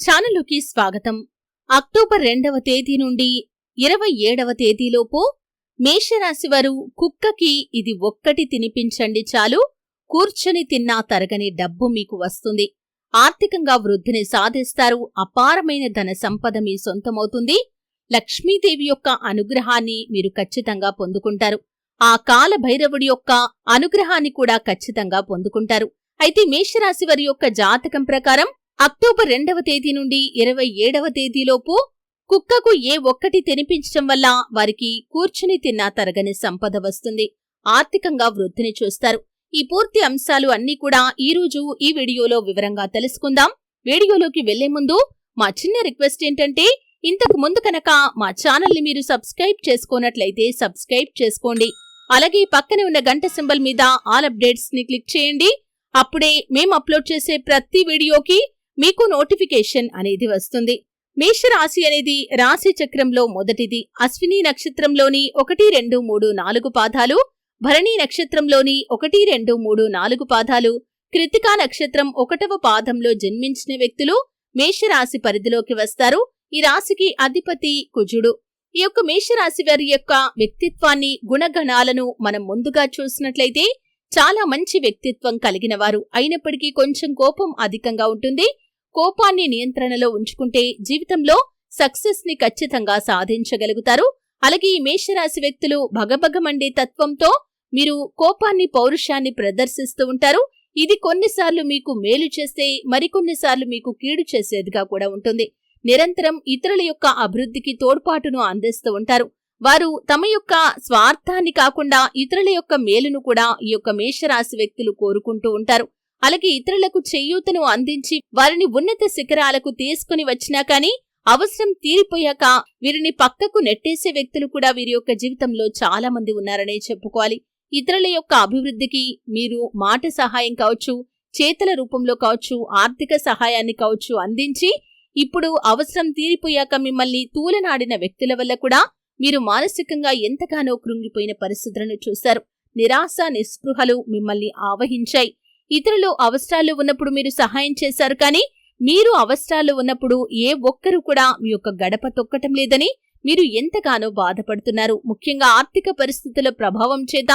ఛానలుకి స్వాగతం. అక్టోబర్ రెండవ తేదీ నుండి ఇరవై ఏడవ తేదీలోపు మేషరాశివారు కుక్కకి ఇది ఒక్కటి తినిపించండి చాలు. కూర్చొని తిన్నా తరగని డబ్బు మీకు వస్తుంది. ఆర్థికంగా వృద్ధిని సాధిస్తారు. అపారమైన ధన సంపద మీ సొంతమవుతుంది. లక్ష్మీదేవి యొక్క అనుగ్రహాన్ని మీరు ఖచ్చితంగా పొందుకుంటారు. ఆ కాల భైరవుడి యొక్క అనుగ్రహాన్ని కూడా ఖచ్చితంగా పొందుకుంటారు. అయితే మేషరాశి వారి యొక్క జాతకం ప్రకారం అక్టోబర్ రెండవ తేదీ నుండి ఇరవై ఏడవ తేదీలోపు కుక్కకు ఏ ఒక్కటి తినిపించటం వల్ల వారికి కూర్చుని తిన్నా తరగని సంపద వస్తుంది. ఆర్థికంగా వృద్ధిని చూస్తారు. ఈ పూర్తి అంశాలు అన్నీ కూడా ఈ రోజు ఈ వీడియోలో వివరంగా తెలుసుకుందాం. వీడియోలోకి వెళ్ళే ముందు మా చిన్న రిక్వెస్ట్ ఏంటంటే ఇంతకు ముందు కనుక మా ఛానల్ని మీరు సబ్స్క్రైబ్ చేసుకోనట్లయితే సబ్స్క్రైబ్ చేసుకోండి. అలాగే పక్కనే ఉన్న గంట సింబల్ మీద ఆల్ అప్డేట్స్ని క్లిక్ చేయండి. అప్పుడే మేము అప్లోడ్ చేసే ప్రతి వీడియోకి మీకు నోటిఫికేషన్ అనేది వస్తుంది. మేషరాశి అనేది రాశి చక్రంలో మొదటిది. అశ్విని నక్షత్రంలోని ఒకటి రెండు మూడు నాలుగు పాదాలు. భరణి నక్షత్రంలోని ఒకటి రెండు మూడు నాలుగు పాదాలు. కృతికా నక్షత్రం ఒకటవ పాదంలో జన్మించిన వ్యక్తులు మేషరాశి పరిధిలోకి వస్తారు. ఈ రాశికి అధిపతి కుజుడు. ఈ యొక్క మేషరాశి వారి యొక్క వ్యక్తిత్వాన్ని గుణగణాలను మనం ముందుగా చూసినట్లయితే చాలా మంచి వ్యక్తిత్వం కలిగిన వారు. అయినప్పటికీ కొంచెం కోపం అధికంగా ఉంటుంది. కోపాన్ని నియంత్రణలో ఉంచుకుంటే జీవితంలో సక్సెస్ని ఖచ్చితంగా సాధించగలుగుతారు. అలాగే ఈ మేషరాశి వ్యక్తులు భగభగమండే తత్వంతో మీరు కోపాన్ని పౌరుషాన్ని ప్రదర్శిస్తూ ఉంటారు. ఇది కొన్నిసార్లు మీకు మేలు చేస్తే మరికొన్నిసార్లు మీకు కీడు చేసేదిగా కూడా ఉంటుంది. నిరంతరం ఇతరుల యొక్క అభివృద్ధికి తోడ్పాటును అందిస్తూ ఉంటారు. వారు తమ యొక్క స్వార్థాన్ని కాకుండా ఇతరుల యొక్క మేలును కూడా ఈ యొక్క మేషరాశి వ్యక్తులు కోరుకుంటూ ఉంటారు. అలాగే ఇతరులకు చేయూతను అందించి వారిని ఉన్నత శిఖరాలకు తీసుకుని వచ్చినా కానీ అవసరం తీరిపోయాక వీరిని పక్కకు నెట్టేసే వ్యక్తులు కూడా వీరి యొక్క జీవితంలో చాలా మంది ఉన్నారనే చెప్పుకోవాలి. ఇతరుల యొక్క అభివృద్ధికి మీరు మాట సహాయం కావచ్చు చేతల రూపంలో కావచ్చు ఆర్థిక సహాయాన్ని కావచ్చు అందించి ఇప్పుడు అవసరం తీరిపోయాక మిమ్మల్ని తూలనాడిన వ్యక్తుల వల్ల కూడా మీరు మానసికంగా ఎంతగానో కృంగిపోయిన పరిస్థితులను చూశారు. నిరాశ నిస్పృహలు మిమ్మల్ని ఆవహించాయి. ఇతరులు అవసరాలు ఉన్నప్పుడు మీరు సహాయం చేశారు కానీ మీరు అవసరాలు ఉన్నప్పుడు ఏ ఒక్కరూ కూడా మీ యొక్క గడప తొక్కటం లేదని మీరు ఎంతగానో బాధపడుతున్నారు. ముఖ్యంగా ఆర్థిక పరిస్థితుల ప్రభావం చేత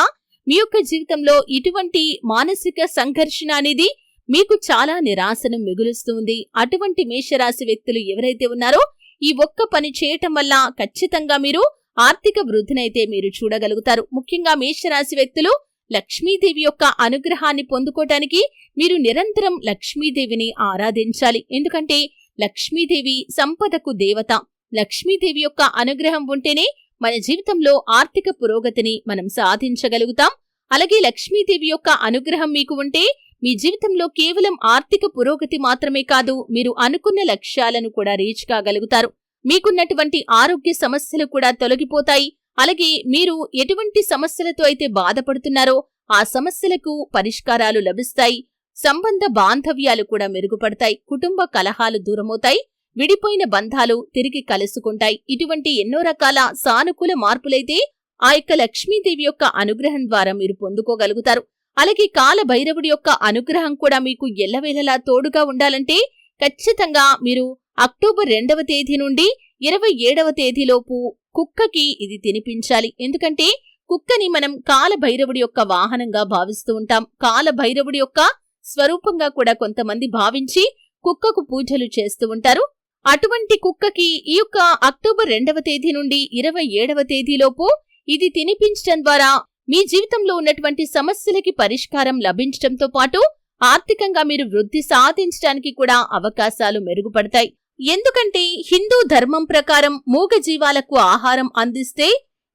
మీ యొక్క జీవితంలో ఇటువంటి మానసిక సంఘర్షణ అనేది మీకు చాలా నిరాశను మిగులుస్తుంది. అటువంటి మేషరాశి వ్యక్తులు ఎవరైతే ఉన్నారో ఈ ఒక్క పని చేయటం వల్ల ఖచ్చితంగా మీరు ఆర్థిక వృద్ధినైతే మీరు చూడగలుగుతారు. ముఖ్యంగా మేషరాశి వ్యక్తులు లక్ష్మీదేవి యొక్క అనుగ్రహాన్ని పొందుకోటానికి మీరు నిరంతరం లక్ష్మీదేవిని ఆరాధించాలి. ఎందుకంటే లక్ష్మీదేవి సంపదకు దేవత. లక్ష్మీదేవి యొక్క అనుగ్రహం ఉంటేనే మన జీవితంలో ఆర్థిక పురోగతిని మనం సాధించగలుగుతాం. అలాగే లక్ష్మీదేవి యొక్క అనుగ్రహం మీకు ఉంటే మీ జీవితంలో కేవలం ఆర్థిక పురోగతి మాత్రమే కాదు మీరు అనుకున్న లక్ష్యాలను కూడా రీచ్ కాగలుగుతారు. మీకున్నటువంటి ఆరోగ్య సమస్యలు కూడా తొలగిపోతాయి. అలాగే మీరు ఎటువంటి సమస్యలతో అయితే బాధపడుతున్నారో ఆ సమస్యలకు పరిష్కారాలు లభిస్తాయి. సంబంధ బాంధవ్యాలు కూడా మెరుగుపడతాయి. కుటుంబ కలహాలు దూరమవుతాయి. విడిపోయిన బంధాలు తిరిగి కలుసుకుంటాయి. ఇటువంటి ఎన్నో రకాల సానుకూల మార్పులైతే ఆ యొక్క లక్ష్మీదేవి యొక్క అనుగ్రహం ద్వారా మీరు పొందుకోగలుగుతారు. అలాగే కాల భైరవుడి యొక్క అనుగ్రహం కూడా మీకు ఎల్లవేళలా తోడుగా ఉండాలంటే ఖచ్చితంగా మీరు అక్టోబర్ రెండవ తేదీ నుండి ఇరవై ఏడవ తేదీలోపు కుక్కకి ఇది తినిపించాలి. ఎందుకంటే కుక్కని మనం కాల భైరవుడి యొక్క వాహనంగా భావిస్తూ ఉంటాం. కాల భైరవుడి యొక్క స్వరూపంగా కూడా కొంతమంది భావించి కుక్కకు పూజలు చేస్తూ ఉంటారు. అటువంటి కుక్కకి ఈ యొక్క అక్టోబర్ రెండవ తేదీ నుండి ఇరవై ఏడవ తేదీలోపు ఇది తినిపించడం ద్వారా మీ జీవితంలో ఉన్నటువంటి సమస్యలకి పరిష్కారం లభించడంతో పాటు ఆర్థికంగా మీరు వృద్ధి సాధించడానికి కూడా అవకాశాలు మెరుగుపడతాయి. ఎందుకంటే హిందూ ధర్మం ప్రకారం మూగజీవాలకు ఆహారం అందిస్తే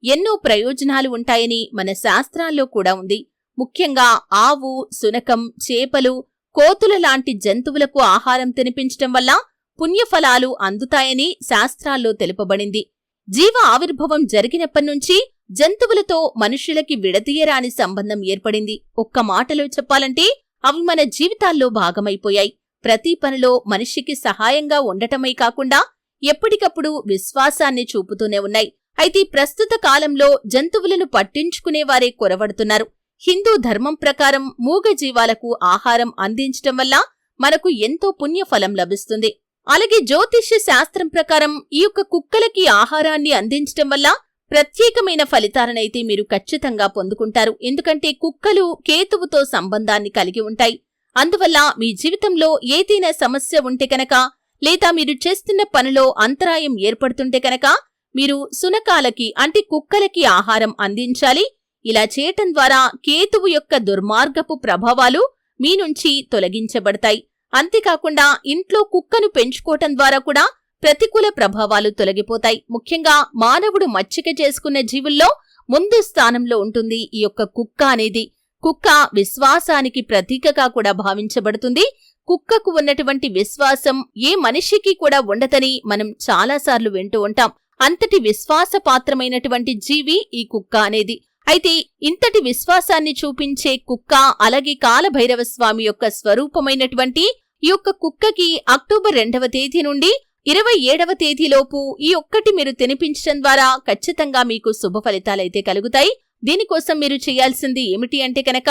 ఎన్నో ప్రయోజనాలు ఉంటాయని మన శాస్త్రాల్లో కూడా ఉంది. ముఖ్యంగా ఆవు సునకం చేపలు కోతుల లాంటి జంతువులకు ఆహారం తినిపించటం వల్ల పుణ్యఫలాలు అందుతాయని శాస్త్రాల్లో తెలుపబడింది. జీవ ఆవిర్భవం జరిగినప్పటినుంచి జంతువులతో మనుషులకి విడదీయరాని సంబంధం ఏర్పడింది. ఒక్క మాటలో చెప్పాలంటే అవి మన జీవితాల్లో భాగమైపోయాయి. ప్రతి పనిలో మనిషికి సహాయంగా ఉండటమే కాకుండా ఎప్పటికప్పుడు విశ్వాసాన్ని చూపుతూనే ఉన్నాయి. అయితే ప్రస్తుత కాలంలో జంతువులను పట్టించుకునేవారే కొరవడుతున్నారు. హిందూ ధర్మం ప్రకారం మూగ జీవాలకు ఆహారం అందించటం వల్ల మనకు ఎంతో పుణ్యఫలం లభిస్తుంది. అలాగే జ్యోతిష్య శాస్త్రం ప్రకారం ఈ యొక్క కుక్కలకి ఆహారాన్ని అందించటం వల్ల ప్రత్యేకమైన ఫలితాలనైతే మీరు ఖచ్చితంగా పొందుకుంటారు. ఎందుకంటే కుక్కలు కేతువుతో సంబంధాన్ని కలిగి ఉంటాయి. అందువల్ల మీ జీవితంలో ఏదైనా సమస్య ఉంటే కనుక లేదా మీరు చేస్తున్న పనిలో అంతరాయం ఏర్పడుతుంటే కనుక మీరు సునకాలకి అంటే కుక్కలకి ఆహారం అందించాలి. ఇలా చేయటం ద్వారా కేతువు యొక్క దుర్మార్గపు ప్రభావాలు మీ నుంచి తొలగించబడతాయి. అంతేకాకుండా ఇంట్లో కుక్కను పెంచుకోవటం ద్వారా కూడా ప్రతికూల ప్రభావాలు తొలగిపోతాయి. ముఖ్యంగా మానవుడు మచ్చిక చేసుకున్న జీవుల్లో ముందు స్థానంలో ఉంటుంది ఈ యొక్క కుక్క అనేది. కుక్క విశ్వాసానికి ప్రతీకగా కూడా భావించబడుతుంది. కుక్కకు ఉన్నటువంటి విశ్వాసం ఏ మనిషికి కూడా ఉండదని మనం చాలాసార్లు వింటూ ఉంటాం. అంతటి విశ్వాసపాత్రమైనటువంటి జీవి ఈ కుక్క అనేది. అయితే ఇంతటి విశ్వాసాన్ని చూపించే కుక్క అలాగే కాలభైరవ స్వామి యొక్క స్వరూపమైనటువంటి ఈ యొక్క కుక్కకి అక్టోబర్ రెండవ తేదీ నుండి ఇరవై ఏడవ తేదీలోపు ఈ ఒక్కటి మీరు తినిపించడం ద్వారా ఖచ్చితంగా మీకు శుభ ఫలితాలైతే కలుగుతాయి. దీనికోసం మీరు చేయాల్సింది ఏమిటి అంటే కనుక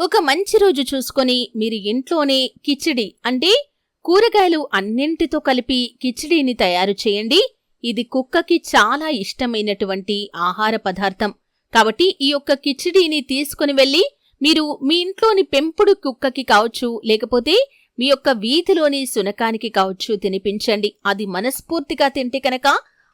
ఒక మంచి రోజు చూసుకొని మీరు ఇంట్లోనే కిచిడి అంటే కూరగాయలు అన్నింటితో కలిపి కిచిడీని తయారు చేయండి. ఇది కుక్కకి చాలా ఇష్టమైనటువంటి ఆహార పదార్థం. కాబట్టి ఈ యొక్క కిచిడీని తీసుకుని వెళ్ళి మీరు మీ ఇంట్లోని పెంపుడు కుక్కకి కావచ్చు లేకపోతే మీ యొక్క వీధిలోని సునకానికి కావచ్చు తినిపించండి. అది మనస్ఫూర్తిగా తింటే కనుక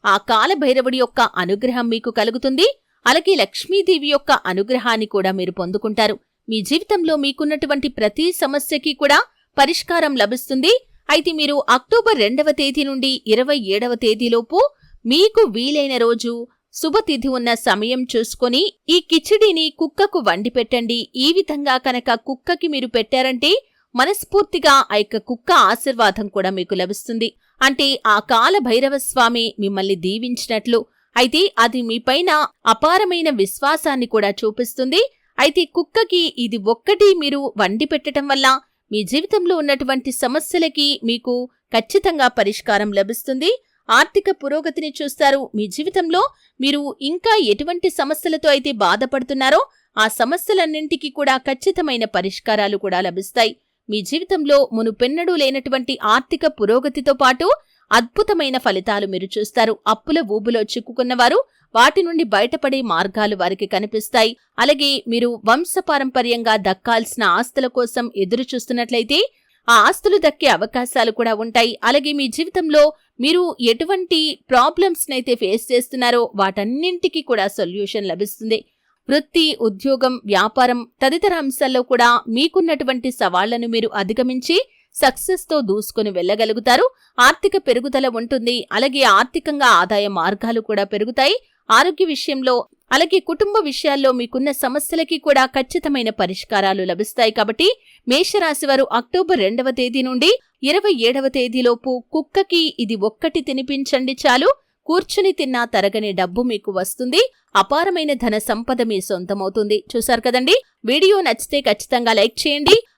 ఆ కాలభైరవుడి యొక్క అనుగ్రహం మీకు కలుగుతుంది. అలాగే లక్ష్మీదేవి యొక్క అనుగ్రహాన్ని కూడా మీరు పొందుకుంటారు. మీ జీవితంలో మీకున్నటువంటి ప్రతి సమస్యకి కూడా పరిష్కారం లభిస్తుంది. అయితే మీరు అక్టోబర్ రెండవ తేదీ నుండి ఇరవై ఏడవ తేదీలోపు మీకు వీలైన రోజు శుభతిథి ఉన్న సమయం చూసుకొని ఈ కిచిడిని కుక్కకు వండి పెట్టండి. ఈ విధంగా కనుక కుక్కకి మీరు పెట్టారంటే మనస్ఫూర్తిగా ఆ యొక్క కుక్క ఆశీర్వాదం కూడా మీకు లభిస్తుంది. అంటే ఆ కాల భైరవ స్వామి మిమ్మల్ని దీవించినట్లు అయితే అది మీపైన అపారమైన విశ్వాసాన్ని కూడా చూపిస్తుంది. అయితే కుక్కకి ఇది ఒక్కటి మీరు వండి పెట్టడం వల్ల మీ జీవితంలో ఉన్నటువంటి సమస్యలకి మీకు ఖచ్చితంగా పరిష్కారం లభిస్తుంది. ఆర్థిక పురోగతిని చూస్తారు. మీ జీవితంలో మీరు ఇంకా ఎటువంటి సమస్యలతో అయితే బాధపడుతున్నారో ఆ సమస్యలన్నింటికీ కూడా ఖచ్చితమైన పరిష్కారాలు కూడా లభిస్తాయి. మీ జీవితంలో మునుపెన్నడూ లేనటువంటి ఆర్థిక పురోగతితో పాటు అద్భుతమైన ఫలితాలు మీరు చూస్తారు. అప్పుల ఊబులో చిక్కుకున్నవారు వాటి నుండి బయటపడే మార్గాలు వారికి కనిపిస్తాయి. అలాగే మీరు వంశపారంపర్యంగా దక్కాల్సిన ఆస్తుల కోసం ఎదురు చూస్తున్నట్లయితే ఆ ఆస్తులు దక్కే అవకాశాలు కూడా ఉంటాయి. అలాగే మీ జీవితంలో మీరు ఎటువంటి ప్రాబ్లమ్స్ నైతే ఫేస్ చేస్తున్నారో వాటన్నింటికి కూడా సొల్యూషన్ లభిస్తుంది. వృత్తి ఉద్యోగం వ్యాపారం తదితర అంశాల్లో కూడా మీకున్నటువంటి సవాళ్ళను మీరు అధిగమించి సక్సెస్తో దూసుకుని వెళ్ళగలుగుతారు. ఆర్థిక పెరుగుదల ఉంటుంది. అలాగే ఆర్థికంగా ఆదాయ మార్గాలు కూడా పెరుగుతాయి. ఆరోగ్య విషయంలో అలాగే కుటుంబ విషయాల్లో మీకున్న సమస్యలకి కూడా ఖచ్చితమైన పరిష్కారాలు లభిస్తాయి. కాబట్టి మేషరాశి వారు అక్టోబర్ రెండవ తేదీ నుండి ఇరవై ఏడవ తేదీలోపు కుక్కకి ఇది ఒక్కటి తినిపించండి చాలు. కూర్చుని తిన్నా తరగని డబ్బు మీకు వస్తుంది. అపారమైన ధన సంపద మీ సొంతమవుతుంది. చూశారు కదండి? వీడియో నచ్చితే ఖచ్చితంగా లైక్ చేయండి.